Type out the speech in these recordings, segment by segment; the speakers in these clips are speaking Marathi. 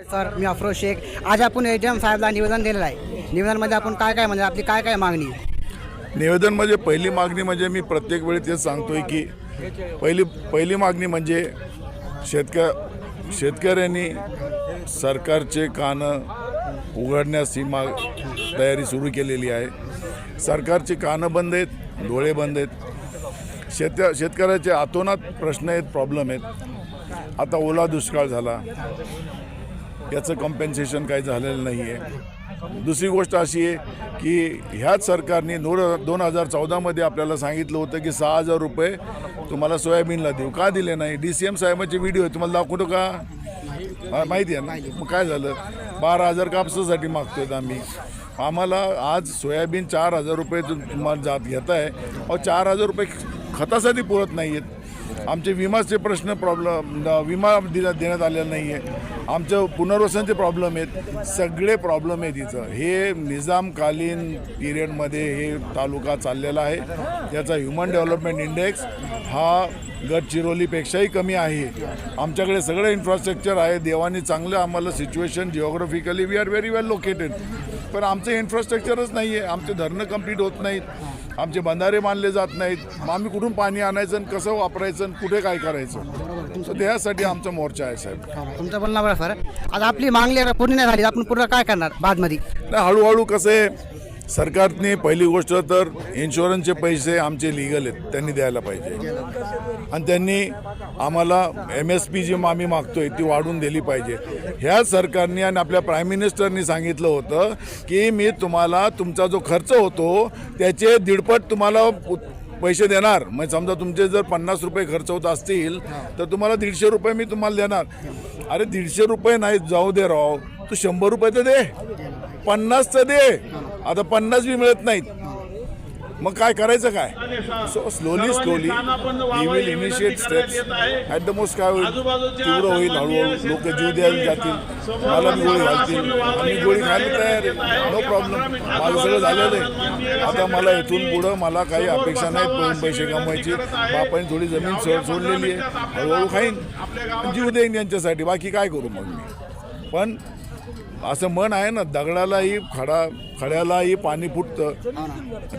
सर मी अफरोज शेख. आज आपण एम साहेबला निवेदन दिलेलं आहे. निवेदनमध्ये आपण काय काय म्हणजे आपली काय काय मागणी? निवेदन म्हणजे पहिली मागणी म्हणजे मी प्रत्येक वेळी तेच सांगतोय की पहिली पहिली मागणी म्हणजे शेतक शेतकऱ्यांनी सरकारचे कानं उघडण्यास ही माग तयारी सुरू केलेली आहे. सरकारची कानं बंद आहेत डोळे बंद आहेत. शेत शेतकऱ्याचे आतोनात प्रश्न आहेत प्रॉब्लेम आहेत. आता ओला दुष्काळ झाला. याचं कॉम्पेन्सेशन काही झालेलं नाही आहे दुसरी गोष्ट अशी आहे की ह्याच सरकारने दोन दोन हजार चौदामध्ये आपल्याला सांगितलं होतं की सहा हजार रुपये तुम्हाला सोयाबीनला देऊ. का दिले नाही? डी सी एम साहेबांचे व्हिडिओ आहे तुम्हाला दाखवतो का? माहिती आहे ना? मग काय झालं? बारा हजार कापसासाठी मागतोय आम्ही. आम्हाला आज सोयाबीन चार हजार रुपये तुम्हाला जात घेत आहे अहो चार हजार रुपये खतासाठी पुरत नाही आहेत आमचे विमाचे प्रश्न प्रॉब्लेम विमा दिला देण्यात आलेला नाही आहे आमचं पुनर्वसनचे प्रॉब्लेम आहेत. सगळे प्रॉब्लेम आहेत इथं. हे निजामकालीन पिरियडमध्ये हे तालुका चाललेला आहे. त्याचा ह्युमन डेव्हलपमेंट इंडेक्स हा गडचिरोलीपेक्षाही कमी आहे. आमच्याकडे सगळं इन्फ्रास्ट्रक्चर आहे. देवानी चांगलं आम्हाला situation geographically we are very well located पण आमचं इन्फ्रास्ट्रक्चरच नाही आहे आमचे धरणं कंप्लीट होत नाहीत. आमचे बंधारे बांधले जात नाहीत. मग आम्ही कुठून पाणी आणायचं आणि कसं वापरायचं आणि कुठे काय करायचं? तर त्यासाठी आमचा मोर्चा आहे साहेब. तुमचं बोलणं बरं सर. आज आपली मागणी पूर्ण नाही झाली. आपण पुढं काय करणार? बादमध्ये? हळूहळू कसं आहे सरकारने पहिली गोष्ट तर इन्शुरन्सचे पैसे आमचे लिगल आहेत. त्यांनी द्यायला पाहिजे. आणि त्यांनी आम्हाला एम एस पी जी आम्ही मागतोय ती वाढवून दिली पाहिजे. ह्या सरकारने आणि आपल्या प्राईम मिनिस्टरनी सांगितलं होतं की मी तुम्हाला तुमचा जो खर्च होतो त्याचे दीडपट तुम्हाला पैसे देणार. म्हणजे समजा तुमचे जर पन्नास रुपये खर्च होत असतील तर तुम्हाला दीडशे रुपये मी तुम्हाला देणार. अरे दीडशे रुपये नाही जाऊ दे राव. तू शंभर रुपये तर दे. पन्नासचं दे. आता पन्नास बी मिळत नाहीत. मग काय करायचं काय? So slowly slowly we will initiate steps at the most काय होईल? तीव्र होईल हळूहळू. लोक जीव द्यायला जातील. मला बी गोळी घालतील. आम्ही गोळी खायला तयार आहे. नो प्रॉब्लेम माझं सगळं झालेलं आहे. आता मला इथून पुढं मला काही अपेक्षा नाहीत दोन पैसे कमवायची. बापाने थोडी जमीन सोड सोडलेली आहे. हळूहळू खाईन. जीव देईन यांच्यासाठी. बाकी काय करू मग मी? पण असं मन आहे ना दगडालाही खडा खड्यालाही पाणी फुटतं.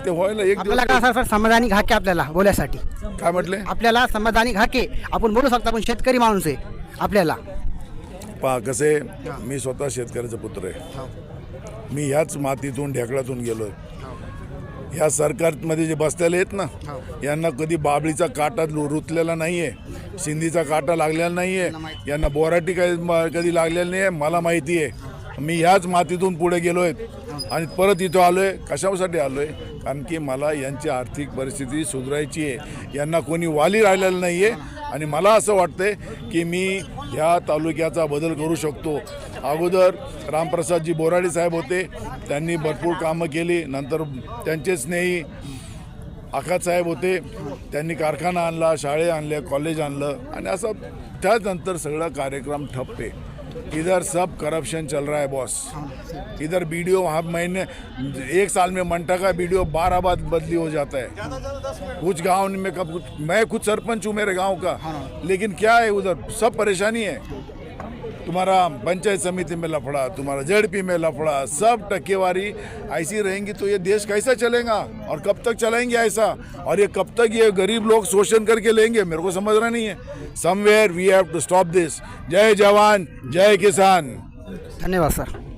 ते व्हायला एक आपल्याला सर समाधानी घाके आपल्याला बोलायसाठी. काय म्हटले? आपल्याला समाधानी घाके. आपण बोलू शकतो आपण शेतकरी माणूस आहे आपल्याला. पहा कसे मी स्वतः शेतकऱ्याचा पुत्र आहे. मी ह्याच मातीतून ढेकळातून गेलोय. ह्या सरकारमध्ये जे बसलेले आहेत ना यांना कधी बाबळीचा काटा लु- रुतलेला नाही आहे शिंदीचा काटा लागलेला नाही आहे यांना बोराटी काही म- कधी लागलेली नाही आहे मला माहिती आहे मी ह्याच मातीतून पुढे गेलो आहे आणि परत इथं आलो आहे कशासाठी आलो आहे कारण की मला यांची आर्थिक परिस्थिती सुधारायची आहे. यांना कोणी वाली राहिलेलं नाही आहे आणि मला असं वाटतंय की मी ह्या तालुक्याचा बदल करू शकतो. अगोदर रामप्रसादजी बोराडे साहेब होते. त्यांनी भरपूर कामं केली. नंतर त्यांचे स्नेही आखात साहेब होते. त्यांनी कारखाना आणला शाळे आणले कॉलेज आणलं. आणि असं त्यानंतर सगळा कार्यक्रम ठप्पे इधर सब करप्शन चल रहा है बॉस इधर वीडियो हर महीने एक साल में मंटा का वीडियो बारह बार बदली हो जाता है. कुछ गाँव में कब कुछ मैं खुद सरपंच हूँ मेरे गाँव का. लेकिन क्या है उधर? सब परेशानी है. तुम्हारा पंचायत समिति में लफड़ा, तुम्हारा जेडपी में लफड़ा, सब टक्केवारी ऐसी रहेंगी तो ये देश कैसा चलेगा? और कब तक चलाएँगे ऐसा? और ये कब तक ये गरीब लोग शोषण करके लेंगे? मेरे को समझ रहा नहीं है। Somewhere we have to stop this जय जवान, जय किसान। धन्यवाद, सर।